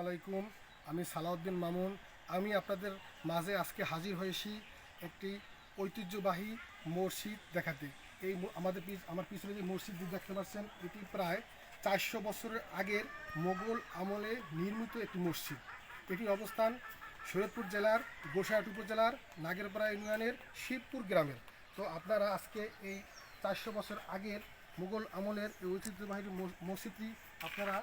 আলাইকুম, আমি সালাউদ্দিন মামুন। আমি আপনাদের মাঝে আজকে হাজির হয়েছি একটি ঐতিহ্যবাহী মসজিদ দেখাতে। এই আমাদের আমার পিছনে যে মসজিদটি দেখতে পাচ্ছেন, এটি প্রায় চারশো বছরের আগের মোগল আমলে নির্মিত একটি মসজিদ। এটির অবস্থান শরীয়তপুর জেলার গোসাহাট উপজেলার, নাগেরপাড়া ইউনিয়নের শিবপুর গ্রামের। তো আপনারা আজকে এই চারশো বছর আগের মোগল আমলের এই ঐতিহ্যবাহী মসজিদটি আপনারা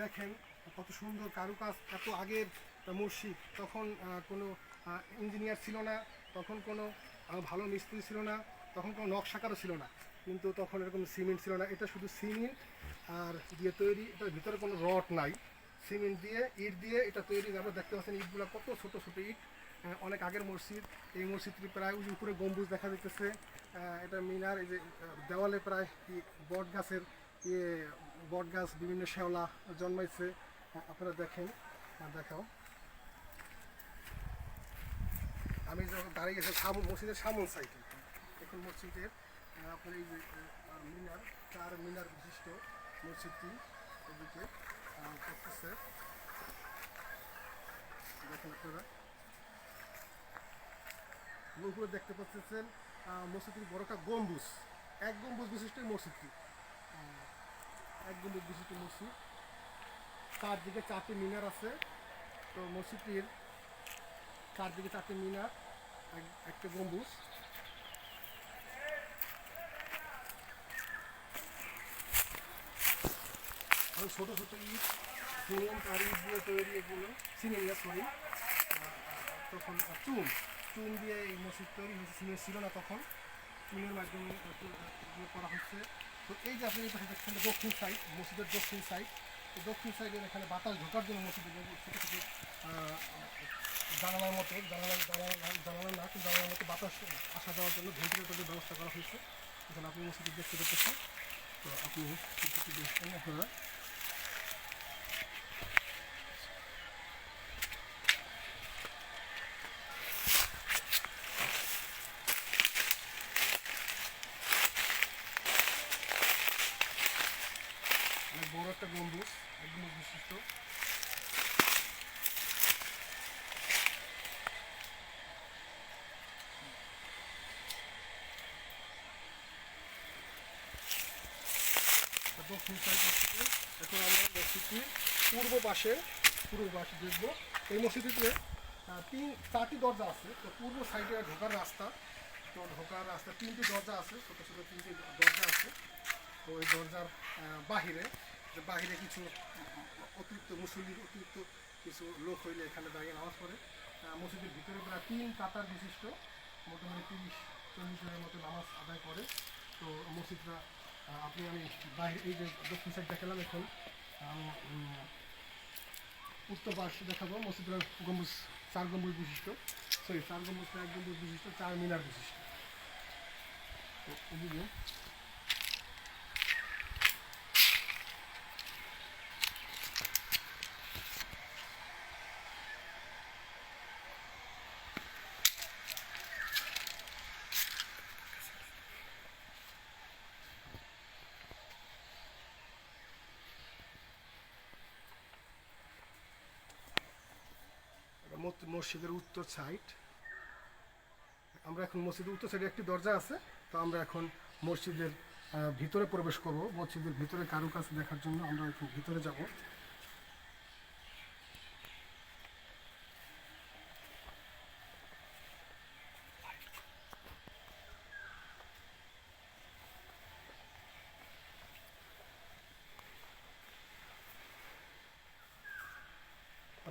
দেখেন। কত সুন্দর কারুকাজ এত আগের মসজিদ। তখন কোনো ইঞ্জিনিয়ার ছিল না তখন কোনো ভালো মিস্ত্রি ছিল না তখন কোনো নকশাকারও ছিল না। কিন্তু তখন এরকম সিমেন্ট ছিল না। এটা শুধু সিমেন্ট আর দিয়ে তৈরি এটার ভিতরে কোনো রড নাই। সিমেন্ট দিয়ে ইট দিয়ে এটা তৈরি। আপনারা দেখতে পাচ্ছেন ইটগুলো কত ছোট ছোট ইট। অনেক আগের মসজিদ। এই মসজিদটি প্রায় যে উপরে গম্বুজ দেখা যাইতেছে। আহ, এটা মিনার এই যে দেওয়ালে প্রায় বট গাছের ইয়ে বট গাছ বিভিন্ন শ্যাওলা জন্মাইছে। আহ, আপনারা দেখেন দেখাও। আমি যখন দাঁড়িয়ে গেছি সামন মসজিদের সামন সাইডে। এখন মসজিদের আপনার এই যে মিনার চার মিনার বিশিষ্ট মসজিদটি এদিকে করতেছে। দেখেন আপনারা। উপরে দেখতে পাচ্ছেন মসজিদটির বড় একটা গম্বুজ। এক গম্বুজ বিশিষ্ট মসজিদটি। এক গম্বুজ বিশিষ্ট মসজিদ। চারদিকে চারটি মিনার আছে। তো মসজিদটির চারদিকে চারটি মিনার, এক- একটা গম্বুজ। আর ছোট ছোট ইট, সিমেন্ট আর ইট দিয়ে তৈরি এগুলো সিমেন্ট সরি তখন চুন চুন দিয়ে এই মসজিদ তৈরি হয়েছে ছিল না তখন। চুনের মাধ্যমে ইয়ে করা হচ্ছে। তো এই যে আপনি পাশে দেখছেন দক্ষিণ সাইড মসজিদের দক্ষিণ সাইড দক্ষিণ সাইডের এখানে বাতাস ঢোকার জন্য মসজিদের ছোটো ছোটো জানালার মতো, জানালার জানালার জানালা না জানালার মতো বাতাস আসা যাওয়ার জন্য ভেন্টিলেটরের ব্যবস্থা করা হয়েছে। এখানে আপনি মসজিদে দেখতে পাচ্ছেন। তো আপনি আপনারা অনেক বড় একটা গম্বুজ এক গম্বুজ বিশিষ্ট তো দক্ষিণ সাইড মসজিদে এখন আমরা মসজিদটির পূর্ব পাশে পূর্ব পাশে দেখব। এই মসজিদটিতে তিন চারটি দরজা আছে। তো পূর্ব সাইডে ঢোকার রাস্তা তো ঢোকার রাস্তা তিনটি দরজা আছে ছোটো ছোটো তিনটি দরজা আছে। তো ওই দরজার বাহিরে বাহিরে কিছু অতিরিক্ত মুসল্লির অতিরিক্ত কিছু লোক হইলে এখানে দাঁড়িয়ে নামাজ পড়ে। মসজিদের ভিতরে প্রায় তিন কাতার বিশিষ্ট মোটামুটি তিরিশ চল্লিশ জনের মতো নামাজ আদায় করে। তো মসজিদটা আহ, আপনি আমি বাইরে এই যে দক্ষিণ সাইড দেখালাম এখন আমি উত্তর পাশ দেখাবো, মসজিদের গম্বুজ, চার গম্বুজ বিশিষ্ট। সরি চার গম্বুজ, এক গম্বুজ বিশিষ্ট, চার মিনার বিশিষ্ট। তো মসজিদের উত্তর সাইড আমরা এখন মসজিদের উত্তর সাইডে একটি দরজা আছে, তো আমরা এখন মসজিদের ভিতরে প্রবেশ করব। মসজিদের ভিতরে কারুকাজ দেখার জন্য আমরা এখন ভিতরে যাব।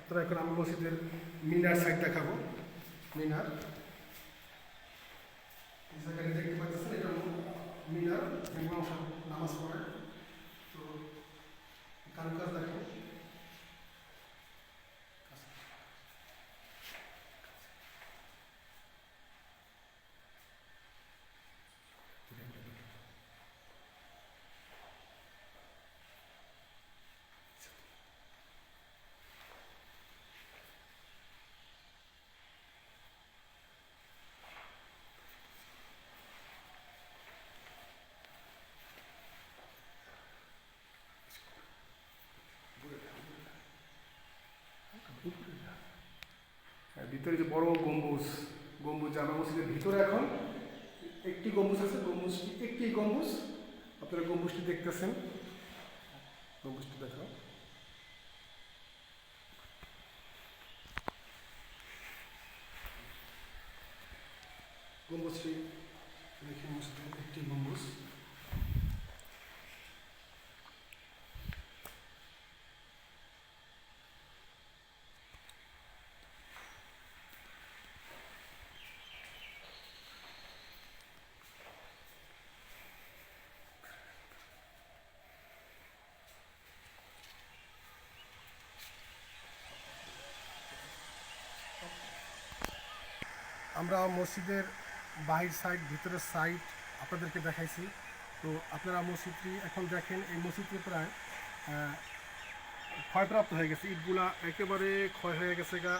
আপনারা এখন আমি মসজিদের মিনার সাইড দেখাবো। মিনার। দেখতে পাচ্ছেন, এটা মিনার নামাজ পড়ে। তো কারুকাজ দেখো ভিতরে যে বড় গম্বুজ গম্বুজ জামা মসজিদের ভিতরে এখন একটি গম্বুজ আছে, গম্বুজটি একটি গম্বুজ। আপনারা গম্বুজটি দেখতেছেন গম্বুজটি দেখাও গম্বুজটি দেখে মসজিদের একটি গম্বুজ আমরা মসজিদের বাহির সাইড ভিতরের সাইড আপনাদেরকে দেখাইছি। তো আপনারা মসজিদটি এখন দেখেন, এই মসজিদটি প্রায় ক্ষয়প্রাপ্ত হয়ে গেছে। ইটগুলা একেবারে ক্ষয় হয়ে গেছে গা।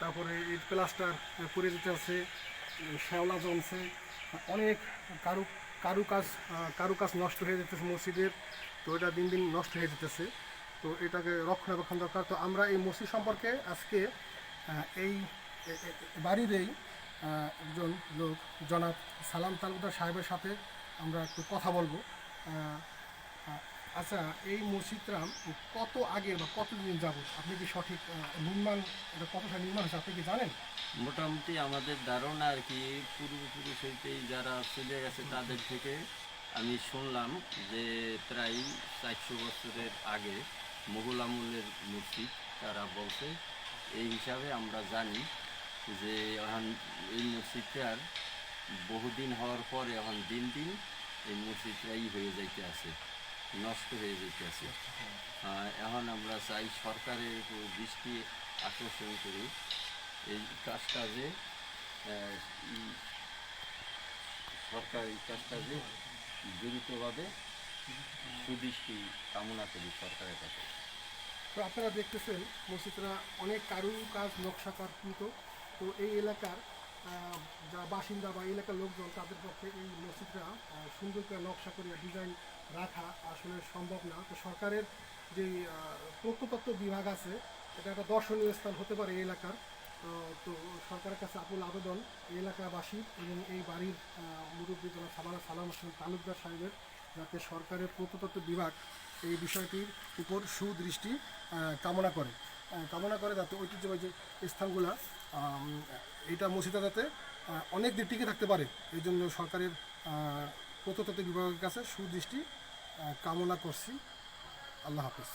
তারপরে ইট প্লাস্টার পরে যেতে আছে, শ্যাওলা জমছে। অনেক কারু, কারুকাজ কারুকাজ নষ্ট হয়ে যেতেছে মসজিদের। তো এটা দিন দিন নষ্ট হয়ে যেতেছে। তো এটাকে রক্ষণাবেক্ষণ দরকার। তো আমরা এই মসজিদ সম্পর্কে আজকে এই বাড়ির একজন লোক, জনাব সালাম তালুকদার সাহেবের সাথে আমরা একটু কথা বলব। আচ্ছা এই মসজিদটা কত আগে বা কতদিন যাব আপনি কি সঠিক নির্মাণ, এটা কতটা নির্মাণ হয়েছে, আপনি কি জানেন? মোটামুটি আমাদের ধারণা আর কি পূর্বপুরুষ হইতেই যারা চলে গেছে তাদের থেকে আমি শুনলাম যে প্রায় চারশো বছরের আগে মুঘল আমলের মসজিদ, তারা বলছে, এই হিসাবে আমরা জানি। যে এখন এই মসজিদটার বহুদিন হওয়ার পরে এখন দিন দিন এই মসজিদটাই হয়ে যাইতে আছে, নষ্ট হয়ে যাইতে আছে। এখন আমরা চাই সরকারের দৃষ্টি আকর্ষণ করি এই কাজটা যে সরকার এই কাজটা যে দ্রুতভাবে সুদৃষ্টি কামনা করি সরকারের কাছে। তো আপনারা দেখতেছেন মসজিদরা অনেক কারুকাজ নকশাকার কিন্তু তো এই এলাকার যারা বাসিন্দা বা এলাকার লোকজন তাদের পক্ষে এই মসজিদটা সুন্দর করে নকশা করে ডিজাইন রাখা আসলে সম্ভব না। তো সরকারের যে প্রত্নতত্ত্ব বিভাগ আছে, এটা একটা দর্শনীয় স্থান হতে পারে এই এলাকার। তো সরকারের কাছে আকুল আবেদন এই এলাকাবাসী এবং এই বাড়ির মুরব্বী যারা সালাম সালাম হোসেন তালুকদার সাহেবের, যাতে সরকারের প্রত্নতত্ত্ব বিভাগ এই বিষয়টির উপর সুদৃষ্টি কামনা করে। কামনা করে যাতে ঐতিহ্যবাহী যে স্থানগুলো মসজিদটা যাতে অনেক দিন টিকে থাকতে পারে। এই জন্য সরকারের প্রত্নতত্ত্ব বিভাগের কাছে সুদৃষ্টি কামনা করছি। আল্লাহ হাফিজ।